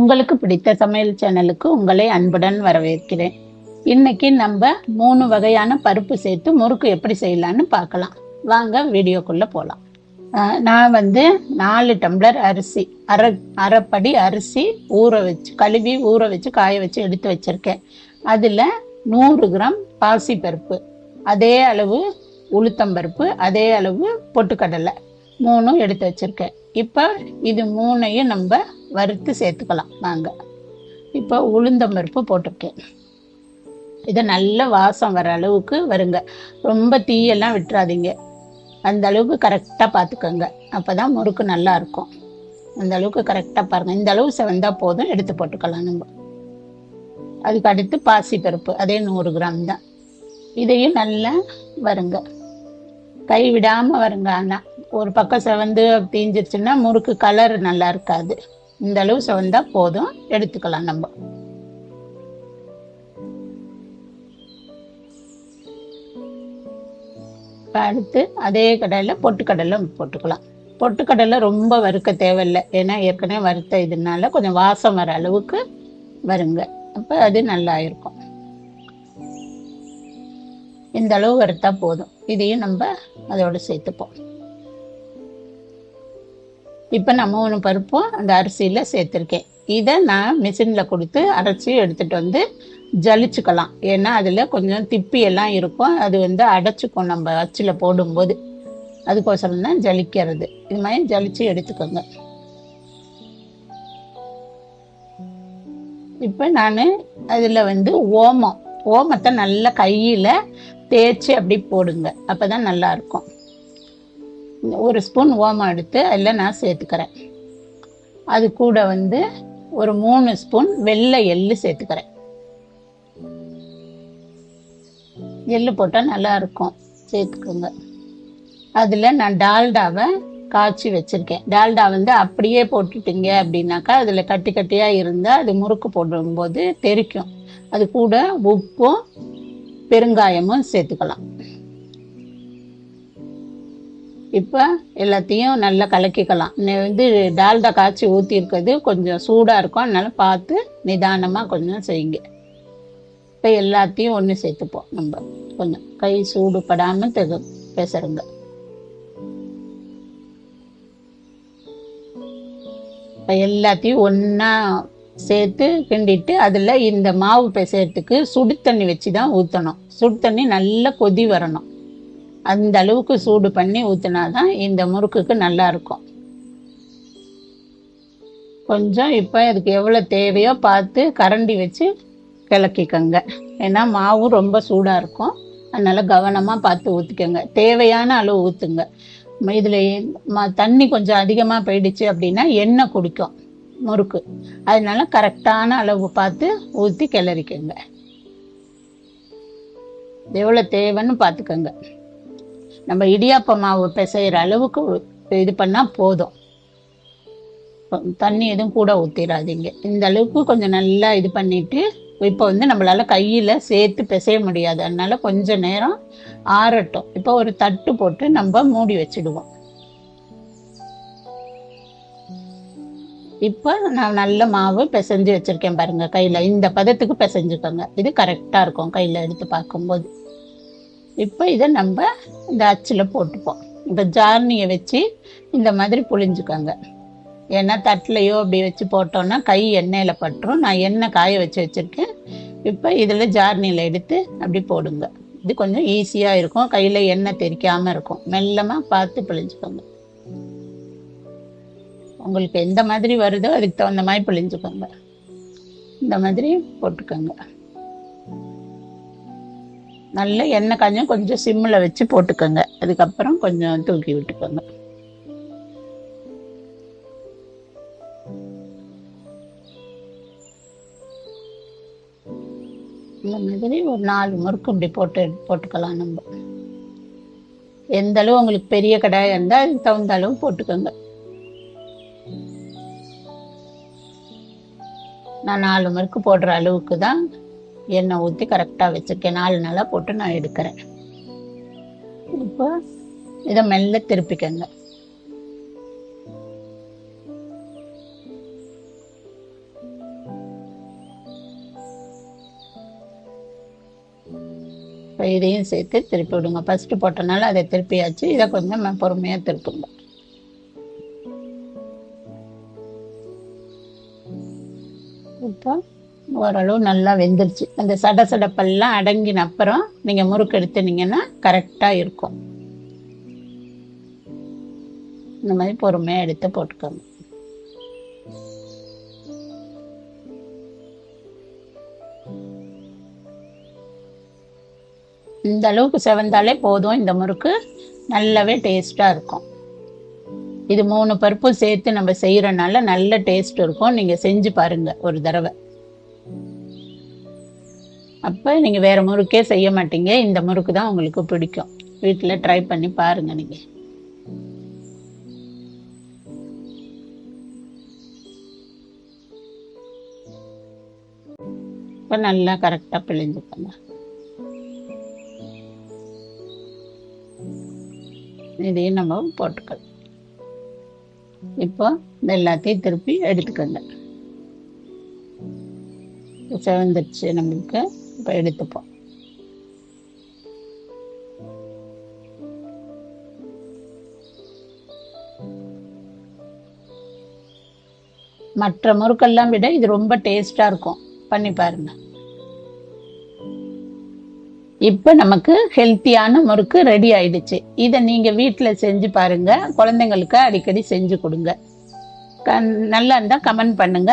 உங்களுக்கு பிடித்த சமையல் சேனலுக்கு உங்களை அன்புடன் வரவேற்கிறேன். இன்னைக்கு நம்ம மூணு வகையான பருப்பு சேர்த்து முறுக்கு எப்படி செய்யலாம்னு பார்க்கலாம். வாங்க வீடியோக்குள்ளே போகலாம் நான் வந்து நாலு டம்ளர் அரிசி அரை அரைப்படி அரிசி ஊற வச்சு கழுவி ஊற வச்சு காய வச்சு எடுத்து வச்சிருக்கேன். அதில் நூறு கிராம் பாசி பருப்பு அதே அளவு உளுத்தம்பருப்பு அதே அளவு பொட்டுக்கடலை மூணும் எடுத்து வச்சுருக்கேன். இப்போ இது மூணையும் நம்ம வறுத்து சேர்த்துக்கலாம். வாங்க. இப்போ உளுந்தம்பருப்பு போட்டிருக்கேன். இதை நல்ல வாசம் வர அளவுக்கு வருங்க. ரொம்ப தீயெல்லாம் விட்டுறாதீங்க. அந்த அளவுக்கு கரெக்டாக பார்த்துக்கோங்க. அப்போ தான் முறுக்கு நல்லா இருக்கும். அந்த அளவுக்கு கரெக்டாக பாருங்கள் இந்த அளவு செவந்தால் போதும். எடுத்து போட்டுக்கலாம் நம்ம. அதுக்கு அடுத்து பாசி பருப்பு. அதே நூறு கிராம் தான். இதையும் நல்லா வருங்க. கை விடாமல் வருங்க ஆனால் ஒரு பக்கம் செவந்து தீஞ்சிருச்சுன்னா முறுக்கு கலர் நல்லா இருக்காது. இந்த அளவு செவந்தா போதும். எடுத்துக்கலாம் நம்ம. அடுத்து அதே கடையில் பொட்டுக்கடலை போட்டுக்கலாம். பொட்டுக்கடலை ரொம்ப வறுக்க தேவையில்லை. ஏன்னா ஏற்கனவே வறுத்த இதனால கொஞ்சம் வாசம் வர அளவுக்கு வருங்க. அப்போ அது நல்லா இருக்கும். இந்த அளவு வறுத்தா போதும். இதையும் நம்ம அதோட சேர்த்துப்போம். இப்போ நான் மூணு பருப்பும் அந்த அரிசியில் சேர்த்துருக்கேன். இதை நான் மிஷினில் கொடுத்து அரைச்சி எடுத்துகிட்டு வந்து ஜலிச்சுக்கலாம். ஏன்னா அதில் கொஞ்சம் திப்பியெல்லாம் இருக்கும். அது வந்து அடைச்சிக்கும் நம்ம அச்சில் போடும்போது. அதுக்கோசரம் தான் ஜலிக்கிறது. இது மாதிரி ஜலிச்சு எடுத்துக்கோங்க. இப்போ நான் அதில் வந்து ஓமம். ஓமத்தை நல்லா கையில் தேய்ச்சி அப்படி போடுங்க. அப்போ தான் நல்லா இருக்கும். ஒரு ஸ்பூன் ஓமம் எடுத்து அதில் நான் சேர்த்துக்கிறேன். அது கூட வந்து ஒரு மூணு ஸ்பூன் வெள்ளை எள்ளு சேர்த்துக்கிறேன். எள்ளு போட்டால் நல்லா இருக்கும். சேர்த்துக்கோங்க. அதில் நான் டால்டாவை காய்ச்சி வச்சுருக்கேன். டால்டா வந்து அப்படியே போட்டுட்டீங்க அப்படின்னாக்கா அதில் கட்டி கட்டியாக இருந்தால் அது முறுக்கு போடும்போது தெறிக்கும் அது கூட உப்பும் பெருங்காயமும் சேர்த்துக்கலாம். இப்போ எல்லாத்தையும் நல்லா கலக்கிக்கலாம். வந்து டால்டா காய்ச்சி ஊற்றிருக்கிறது கொஞ்சம் சூடாக இருக்கும். அதனால் பார்த்து நிதானமாக கொஞ்சம் செய்யுங்க. இப்போ எல்லாத்தையும் ஒன்று சேர்த்துப்போம் நம்ம. கொஞ்சம் கை சூடு படாமல் தெகு பேசுறங்க. இப்போ எல்லாத்தையும் ஒன்றா சேர்த்து கிண்டிட்டு அதில் இந்த மாவு பிசையறதுக்கு சுடு தண்ணி வச்சு தான் ஊற்றணும் சுடு தண்ணி நல்லா கொதி வரணும். அந்த அளவுக்கு சூடு பண்ணி ஊற்றினா தான் இந்த முறுக்குக்கு நல்லா இருக்கும். கொஞ்சம் இப்போ அதுக்கு எவ்வளோ தேவையோ பார்த்து கரண்டி வச்சு கிளக்கிக்கோங்க ஏன்னா மாவு ரொம்ப சூடாக இருக்கும். அதனால் கவனமாக பார்த்து ஊற்றிக்கோங்க தேவையான அளவு ஊற்றுங்க இதில் ம தண்ணி கொஞ்சம் அதிகமாக போயிடுச்சு அப்படின்னா எண்ணெய் குடிக்கும் முறுக்கு. அதனால கரெக்டான அளவு பார்த்து ஊற்றி கிளறிக்கோங்க. எவ்வளோ தேவைன்னு பார்த்துக்கோங்க. நம்ம இடியாப்ப மாவு பிசைகிற அளவுக்கு இது பண்ணால் போதும். தண்ணி எதுவும் கூட ஊற்றிடாதீங்க இந்த அளவுக்கு கொஞ்சம் நல்லா இது பண்ணிட்டு இப்போ வந்து நம்மளால் கையில் சேர்த்து பிசைய முடியாது. அதனால் கொஞ்சம் நேரம் ஆறட்டும். இப்போ ஒரு தட்டு போட்டு நம்ம மூடி வச்சிடுவோம். இப்போ நான் நல்ல மாவு பிசைஞ்சு வச்சிருக்கேன் பாருங்கள் கையில். இந்த பதத்துக்கு பிசைஞ்சுக்கோங்க. இது கரெக்டாக இருக்கும் கையில் எடுத்து பார்க்கும்போது. இப்போ இதை நம்ம இந்த அச்சில் போட்டுப்போம். இந்த ஜார்னியை வச்சு இந்த மாதிரி புழிஞ்சுக்கோங்க. ஏன்னா தட்டிலையோ அப்படி வச்சு போட்டோன்னா கை எண்ணெயில் பட்டுரும். நான் எண்ணெய் காய வச்சு வச்சுருக்கேன். இப்போ இதில் ஜார்னியில் எடுத்து அப்படி போடுங்க. இது கொஞ்சம் ஈஸியாக இருக்கும். கையில் எண்ணெய் தெறிக்காமல் இருக்கும். மெல்லமாக பார்த்து பிழிஞ்சுக்கோங்க. உங்களுக்கு எந்த மாதிரி வருதோ அதுக்கு தகுந்த மாதிரி பிழிஞ்சுக்கோங்க. இந்த மாதிரி போட்டுக்கோங்க. நல்ல எண்ணெய் காஞ்சம் கொஞ்சம் சிம்மில் வச்சு போட்டுக்கோங்க. அதுக்கப்புறம் கொஞ்சம் தூக்கி விட்டுக்கோங்க. இந்த மாதிரி ஒரு நாலு முறுக்கு இப்படி போட்டு போட்டுக்கலாம் நம்ம. எந்த அளவு உங்களுக்கு பெரிய கடாயாக இருந்தால் அதுக்கு தகுந்த அளவு போட்டுக்கோங்க. நான் நாலு முறுக்கு போடுற அளவுக்கு தான் எண்ணெய் ஊற்றி கரெக்டாக வச்சுருக்கேன். நாலு நாளாக போட்டு நான் எடுக்கிறேன். இப்போ இதை மெல்ல திருப்பிக்கங்க. இப்போ இதையும் சேர்த்து திருப்பி விடுங்க. ஃபஸ்ட்டு போட்டனால அதை திருப்பியாச்சு. இதை கொஞ்சம் பொறுமையாக திருப்புங்க. இப்போ ஓரளவு நல்லா வெந்துருச்சு. அந்த சட சடப்பெல்லாம் அடங்கின அப்புறம் நீங்கள் முறுக்கு எடுத்துனீங்கன்னா கரெக்டாக இருக்கும். இந்த மாதிரி பொறுமையாக எடுத்து போட்டுக்கோங்க. இந்த அளவுக்கு செவந்தாலே போதும் இந்த முறுக்கு. நல்லாவே டேஸ்ட்டாக இருக்கும். இது மூணு பருப்பும் சேர்த்து நம்ம செய்கிறனால நல்ல டேஸ்ட் இருக்கும். நீங்கள் செஞ்சு பாருங்கள் ஒரு தடவை. அப்போ நீங்கள் வேறு முறுக்கே செய்ய மாட்டீங்க. இந்த முறுக்கு தான் உங்களுக்கு பிடிக்கும். வீட்டில் ட்ரை பண்ணி பாருங்க நீங்கள் இப்போ நல்லா கரெக்டாக பிழிஞ்சுக்கோங்க. இதையும் நம்ம போட்டுக்கலாம். இப்போ இந்த எல்லாத்தையும் திருப்பி எடுத்துக்கோங்க. செவந்துருச்சு நம்மளுக்கு. இப்போ எடுத்துப்போம் மற்ற முறுக்கெல்லாம் விட இது ரொம்ப டேஸ்டாக இருக்கும். பண்ணி பாருங்க. இப்போ நமக்கு ஹெல்த்தியான முறுக்கு ரெடி ஆயிடுச்சு. இதை நீங்கள் வீட்டில் செஞ்சு பாருங்க. குழந்தைங்களுக்கு அடிக்கடி செஞ்சு கொடுங்க. க நல்லா இருந்தால் கமெண்ட் பண்ணுங்க.